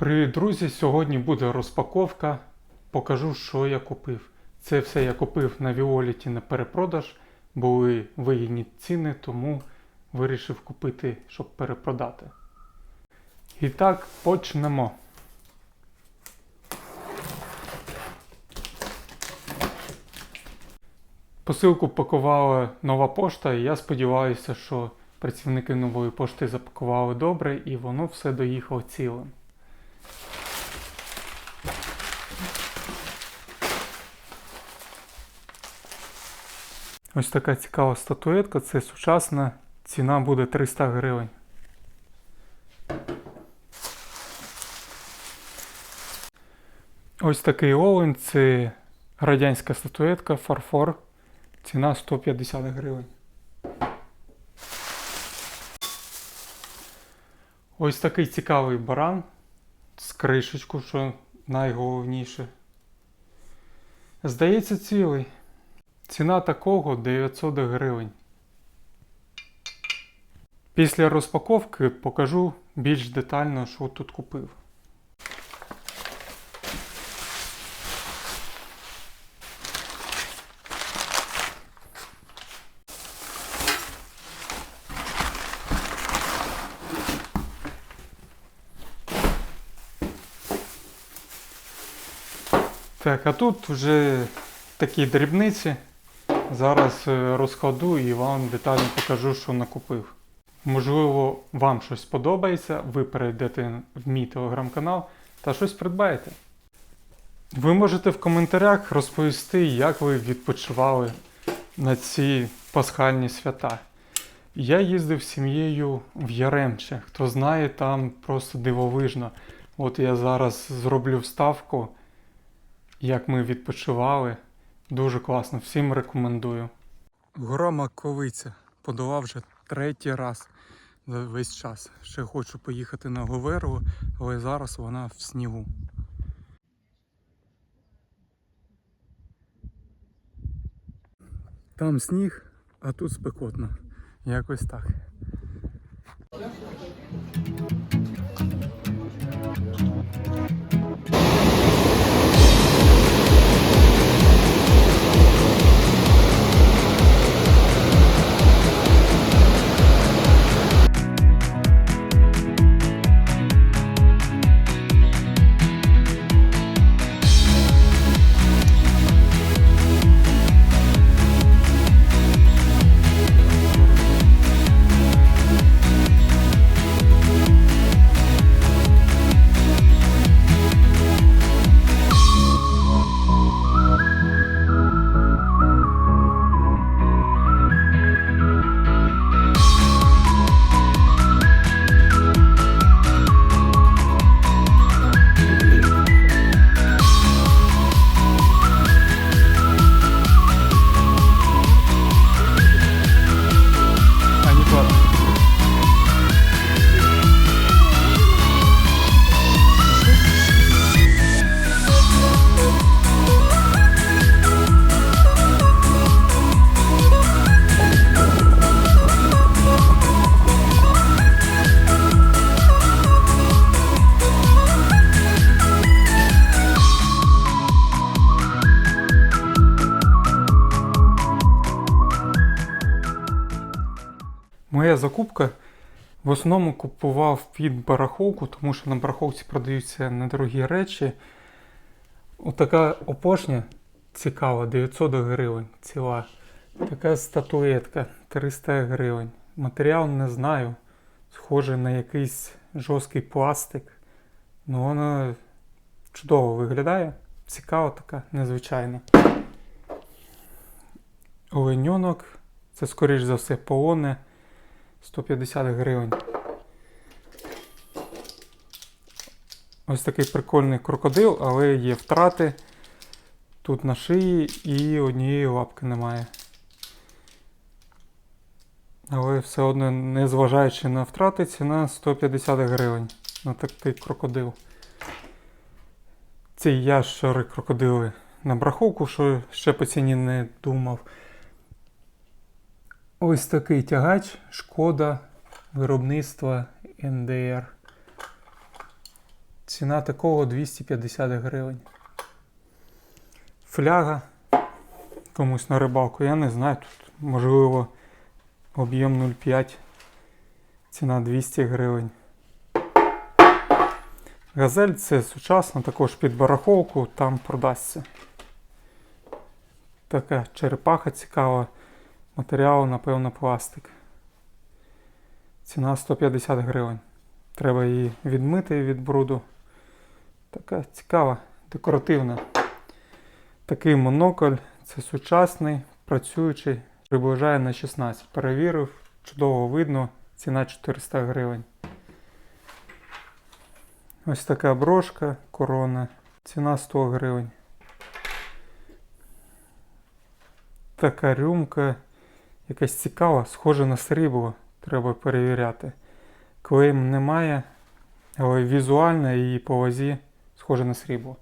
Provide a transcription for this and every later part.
Привіт, друзі! Сьогодні буде розпаковка. Покажу, що я купив. Це все я купив на Віоліті на перепродаж. Були вигідні ціни, тому вирішив купити, щоб перепродати. І так, почнемо. Посилку пакувала нова пошта, і я сподіваюся, що працівники нової пошти запакували добре і воно все доїхало цілим. Ось така цікава статуетка, це сучасна, ціна буде 300 гривень. Ось такий олень, це радянська статуетка, фарфор, ціна 150 гривень. Ось такий цікавий баран з кришечку, що найголовніше. Здається, цілий. Ціна такого 900 гривень. Після розпаковки покажу більш детально, що тут купив. Так, а тут вже такі дрібниці. Зараз е, розкладу і вам детально покажу, що накупив. Можливо, вам щось подобається, ви перейдете в мій телеграм-канал та щось придбаєте. Ви можете в коментарях розповісти, як ви відпочивали на ці пасхальні свята. Я їздив з сім'єю в Яремче. Хто знає, там просто дивовижно. От я зараз зроблю вставку, як ми відпочивали. Дуже класно, всім рекомендую. Гора Маковиця подолав вже третій раз за весь час. Ще хочу поїхати на Говерлу, але зараз вона в снігу. Там сніг, а тут спекотно. Якось так. Моя закупка в основному купував під барахолку, тому що на барахолці продаються недорогі речі. Отака опошня цікава, 900 гривень ціла. Така статуетка 300 гривень. Матеріал не знаю. Схоже на якийсь жорсткий пластик. Ну вона чудово виглядає. Цікава така, незвичайна. Оленьонок. Це, скоріш за все, полоне. 150 гривень. Ось такий прикольний крокодил, але є втрати. Тут на шиї і однієї лапки немає. Але все одно, незважаючи на втрати, ціна 150 гривень на такий крокодил. Ці ящери крокодили на браховку, що ще по ціні не думав. Ось такий тягач, шкода виробництва НДР. Ціна такого 250 гривень. Фляга комусь на рибалку, я не знаю, тут можливо об'єм 0,5. Ціна 200 гривень. Газель це сучасно, також під барахолку, там продасться. Така черепаха цікава. Матеріал, напевно, пластик. Ціна 150 гривень. Треба її відмити від бруду. Така цікава, декоративна. Такий монокль, це сучасний, працюючий, приближає на 16. Перевірив, чудово видно, ціна 400 гривень. Ось така брошка, корона, ціна 100 гривень. Така рюмка, якась цікава, схожа на срібло, треба перевіряти. Клейм немає, але візуально її по вазі схоже на срібло.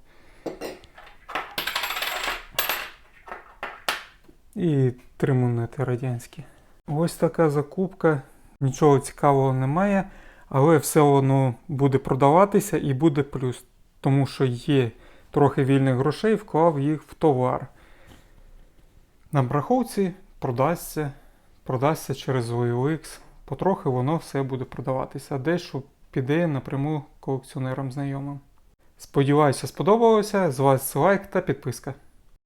І три монети радянські. Ось така закупка. Нічого цікавого немає, але все воно буде продаватися і буде плюс. Тому що є трохи вільних грошей, вклав їх в товар. На браховці продасться, продасться через OLX. Потрохи воно все буде продаватися, дещо піде напряму колекціонерам знайомим. Сподіваюся, сподобалося. З вас лайк та підписка.